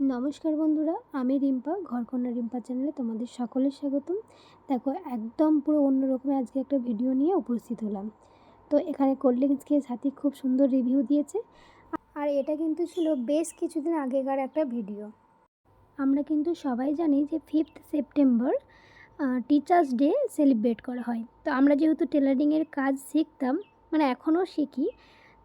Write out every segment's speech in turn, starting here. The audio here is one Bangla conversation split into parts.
নমস্কার বন্ধুরা, আমি রিম্পা, ঘরকন্যা রিম্পা চ্যানেলে তোমাদের সকলের স্বাগতম। দেখো, একদম পুরো অন্যরকমের আজকে একটা ভিডিও নিয়ে উপস্থিত হলাম। তো এখানে কোল্ড ড্রিঙ্কস খেয়ে সাথী খুব সুন্দর রিভিউ দিয়েছে। আর এটা কিন্তু ছিল বেশ কিছুদিন আগেকার একটা ভিডিও। আমরা কিন্তু সবাই জানি যে fifth September teachers day celebrate করা হয়। তো আমরা যেহেতু টেলারিংয়ের কাজ শিখতাম মানে এখনও শিখি,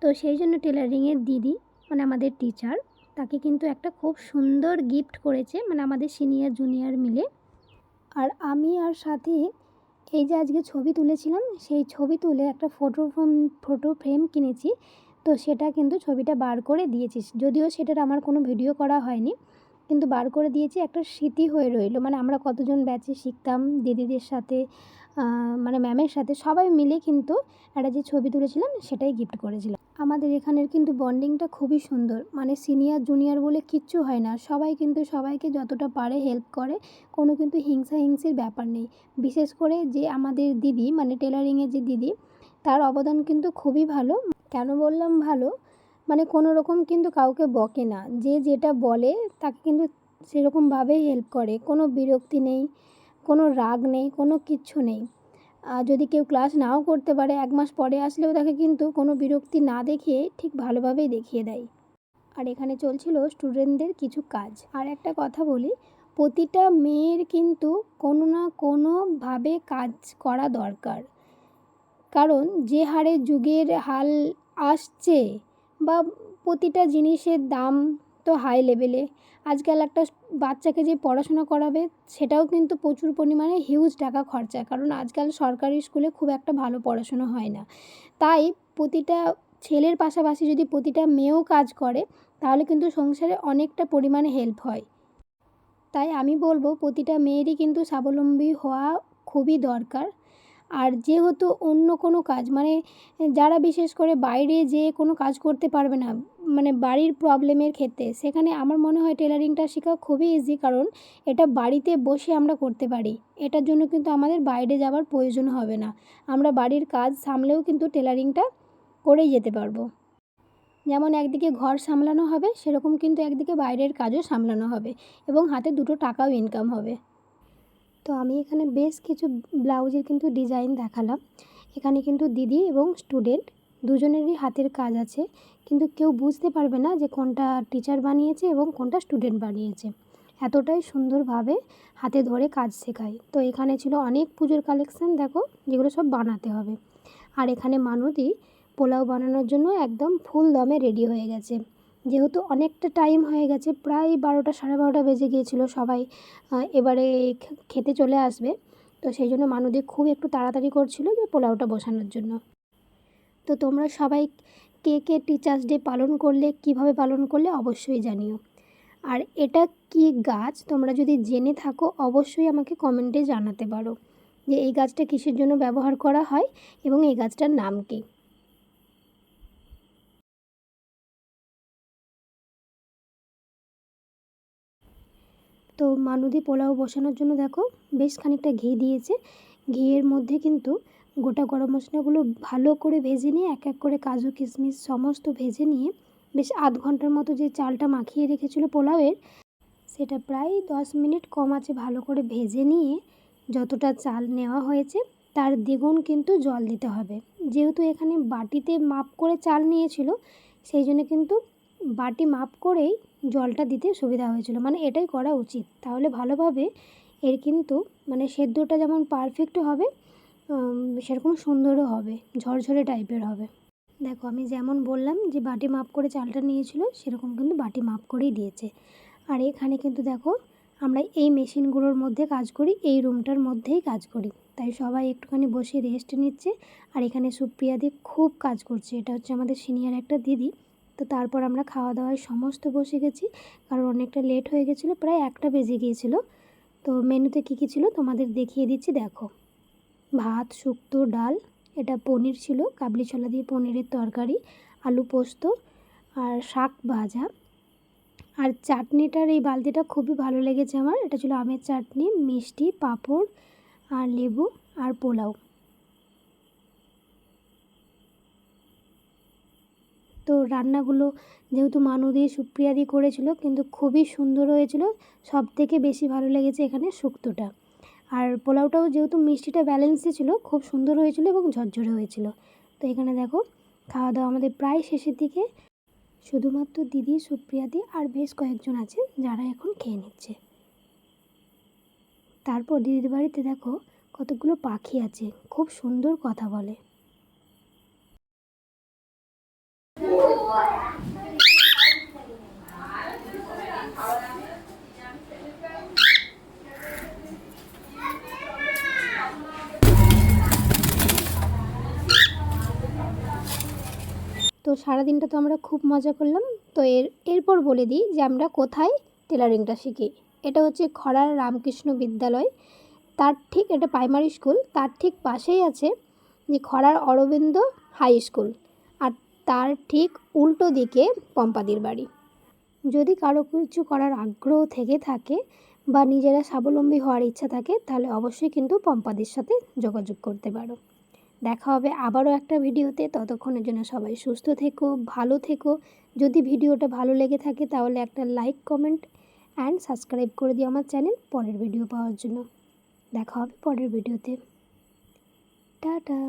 তো সেই জন্য টেলারিংয়ের দিদি মানে আমাদের টিচার তাকে কিন্তু একটা খুব সুন্দর গিফট করেছে মানে আমাদের সিনিয়র জুনিয়র মিলে। আর আমি আর সাথে এই যে আজকে ছবি তুলেছিলাম, সেই ছবি তুলে একটা ফটো ফ্রেম ফটো ফ্রেম কিনেছি। তো সেটা কিন্তু ছবিটা বার করে দিয়েছি। যদিও সেটার আমার কোনো ভিডিও করা হয়নি, কিন্তু বার করে দিয়েছি একটা স্মৃতি হয়ে রইল। মানে আমরা কতজন ব্যাচে শিখতাম, দিদিদের সাথে মানে ম্যামের সাথে সবাই মিলে কিন্তু একটা যে ছবি তুলেছিলাম, সেটাই গিফট করেছিলাম। আমাদের এখানের কিন্তু বন্ডিংটা খুবই সুন্দর। মানে সিনিয়র, জুনিয়র বলে কিচ্ছু হয় না। সবাই কিন্তু সবাইকে যতটা পারে হেল্প করে। কোনো কিন্তু হিংসা হিংসির ব্যাপার নেই। বিশেষ করে যে আমাদের দিদি মানে টেলারিংয়ের যে দিদি, তার অবদান কিন্তু খুবই ভালো। কেন বললাম ভালো? মানে কোনো রকম কিন্তু কাউকে বকে না। যে যেটা বলে, তাকে কিন্তু সেরকমভাবেই হেল্প করে। কোনো বিরক্তি নেই, কোনো রাগ নেই, কোনো কিচ্ছু নেই। যদি কেউ ক্লাস নাও করতে পারে, এক মাস পরে আসলেও তাকে কিন্তু কোনো বিরক্তি না দেখিয়ে ঠিক ভালোভাবেই দেখিয়ে দেয়। আর এখানে চলছিল স্টুডেন্টদের কিছু কাজ। আর একটা কথা বলি, প্রতিটা মেয়ের কিন্তু কোনো না কোনোভাবে কাজ করা দরকার। কারণ যে হারে যুগের হাল আসছে বা প্রতিটা জিনিসের দাম তো হাই লেভেলে আজকাল একটা বাচ্চাকে যে পড়াশোনা করাবে, সেটাও কিন্তু প্রচুর পরিমাণে হিউজ টাকা খরচা। কারণ আজকাল সরকারি স্কুলে খুব একটা ভালো পড়াশোনা হয় না। তাই প্রতিটা ছেলের পাশাপাশি যদি প্রতিটা মেয়েও কাজ করে, তাহলে কিন্তু সংসারে অনেকটা পরিমাণে হেল্প হয়। তাই আমি বলব, প্রতিটা মেয়েরই কিন্তু স্বাবলম্বী হওয়া খুবই দরকার। আর যেহেতু অন্য কোনো কাজ মানে যারা বিশেষ করে বাইরে যেয়ে কোনো কাজ করতে পারবে না মানে বাড়ির প্রবলেমের ক্ষেত্রে, সেখানে আমার মনে হয় টেলারিংটা শেখা খুবই ইজি কারণ এটা বাড়িতে বসে আমরা করতে পারি। এটার জন্য কিন্তু আমাদের বাইরে যাওয়ার প্রয়োজন হবে না। আমরা বাড়ির কাজ সামলেও কিন্তু টেলারিংটা করেই যেতে পারব। যেমন একদিকে ঘর সামলানো হবে, সেরকম কিন্তু একদিকে বাইরের কাজও সামলানো হবে এবং হাতে দুটো টাকাও ইনকাম হবে। তো আমি এখানে বেশ কিছু ব্লাউজের কিন্তু ডিজাইন দেখালাম। এখানে কিন্তু দিদি এবং স্টুডেন্ট দুজনেরই হাতের কাজ আছে। কিন্তু কেউ বুঝতে পারবে না যে কোনটা টিচার বানিয়েছে এবং কোনটা স্টুডেন্ট বানিয়েছে। এতটাই সুন্দরভাবে হাতে ধরে কাজ শেখায়। তো এখানে ছিল অনেক পুজোর কালেকশান, দেখো, যেগুলো সব বানাতে হবে। আর এখানে মানতি পোলাও বানানোর জন্য একদম ফুল দমে রেডি হয়ে গেছে। যেহেতু অনেকটা টাইম হয়ে গেছে, প্রায় বারোটা সাড়ে বারোটা বেজে গিয়েছিল সবাই এবারে খেতে চলে আসবে। তো সেই জন্য মানুদি খুব একটু তাড়াতাড়ি করছিল যে পোলাওটা বসানোর জন্য। তো তোমরা সবাই কে কে টিচার্স ডে পালন করলে, কীভাবে পালন করলে অবশ্যই জানিও। আর এটা কি গাছ? তোমরা যদি জেনে থাকো, অবশ্যই আমাকে কমেন্টে জানাতে পারো যে এই গাছটা কিসের জন্য ব্যবহার করা হয় এবং এই গাছটার নাম কী। তো মানুদি পোলাও বসানোর জন্য দেখো বেশ খানিকটা ঘি দিয়েছে। ঘিয়ের মধ্যে কিন্তু গোটা গরম মশলাগুলো ভালো করে ভেজে নিয়ে এক এক করে কাজু, কিশমিশ সমস্ত ভেজে নিয়ে বেশ আধ ঘণ্টার মতো যে চালটা মাখিয়ে রেখেছিলো পোলাওয়ের, সেটা প্রায় দশ মিনিট কম আছে ভালো করে ভেজে নিয়ে যতটা চাল নেওয়া হয়েছে তার দ্বিগুণ কিন্তু জল দিতে হবে। যেহেতু এখানে বাটিতে মাপ করে চাল নিয়েছিল, সেই জন্য কিন্তু বাটি মাপ করেই জলটা দিতে সুবিধা হয়েছিল। মানে এটাই করা উচিত। তাহলে ভালোভাবে এর কিন্তু মানে সেদ্ধটা যেমন পারফেক্ট হবে সেরকম সুন্দরও হবে, ঝরঝরে টাইপের হবে। দেখো, আমি যেমন বললাম যে বাটি মাপ করে চালটা নিয়েছিল, সেরকম কিন্তু বাটি মাপ করেই দিয়েছে। আর এখানে কিন্তু দেখো, আমরা এই মেশিনগুলোর মধ্যে কাজ করি, এই রুমটার মধ্যেই কাজ করি। তাই সবাই একটুখানি বসে রেস্ট নিচ্ছে। আর এখানে সুপ্রিয়াদি খুব কাজ করছে। এটা হচ্ছে আমাদের সিনিয়র একটা দিদি। তো তারপর আমরা খাওয়া দাওয়ায় সমস্ত বসে গেছি। কারণ অনেকটা লেট হয়ে গেছিল, প্রায় একটা বেজে গিয়েছিল। তো মেনুতে কী কী ছিল তোমাদের দেখিয়ে দিচ্ছি, দেখো। ভাত, শুক্তো, ডাল, এটা পনির ছিল, কাবলি ছোলা দিয়ে পনিরের তরকারি, আলু পোস্ত আর শাক ভাজা। আর চাটনিটার এই বালতিটা খুবই ভালো লেগেছে আমার, এটা ছিল আমের চাটনি, মিষ্টি, পাঁপড় আর লেবু আর পোলাও। তো রান্নাগুলো যেহেতু মানুদি সুপ্রিয়াদি করেছিল, কিন্তু খুবই সুন্দর হয়েছিল। সব থেকে বেশি ভালো লেগেছে এখানে শুক্তোটা। আর পোলাওটাও যেহেতু মিষ্টিটা ব্যালেন্সে ছিল, খুব সুন্দর হয়েছিল এবং ঝরঝরে হয়েছিল। তো এখানে দেখো, খাওয়া দাওয়া আমাদের প্রায় শেষের দিকে। শুধুমাত্র দিদি, সুপ্রিয়াদি আর বেশ কয়েকজন আছে যারা এখন খেয়ে নিচ্ছে। তারপর দিদির বাড়িতে দেখো, কতগুলো পাখি আছে, খুব সুন্দর কথা বলে। তো সারাদিনটা তো আমরা খুব মজা করলাম। তো এর, এরপর বলে দিই যে আমরা কোথায় টেলারিংটা শিখি। এটা হচ্ছে খরার রামকৃষ্ণ বিদ্যালয়। তার ঠিক, এটা প্রাইমারি স্কুল তার ঠিক পাশেই আছে যে খরার অরবিন্দ হাই স্কুল আর তার ঠিক উল্টো দিকে পম্পাদির বাড়ি। যদি কারও কিছু করার আগ্রহ থেকে থাকে বা নিজেরা স্বাবলম্বী হওয়ার ইচ্ছা থাকে, তাহলে অবশ্যই কিন্তু পম্পাদির সাথে যোগাযোগ করতে পারো। দেখা হবে আবারও একটা ভিডিওতে। ততক্ষণের জন্য সবাই সুস্থ থেকো, ভালো থেকো। যদি ভিডিওটা ভালো লেগে থাকে তাহলে একটা লাইক কমেন্ট অ্যান্ড সাবস্ক্রাইব করে দিও আমার চ্যানেল পরের ভিডিও পাওয়ার জন্য। দেখা হবে পরের ভিডিওতে টাটা!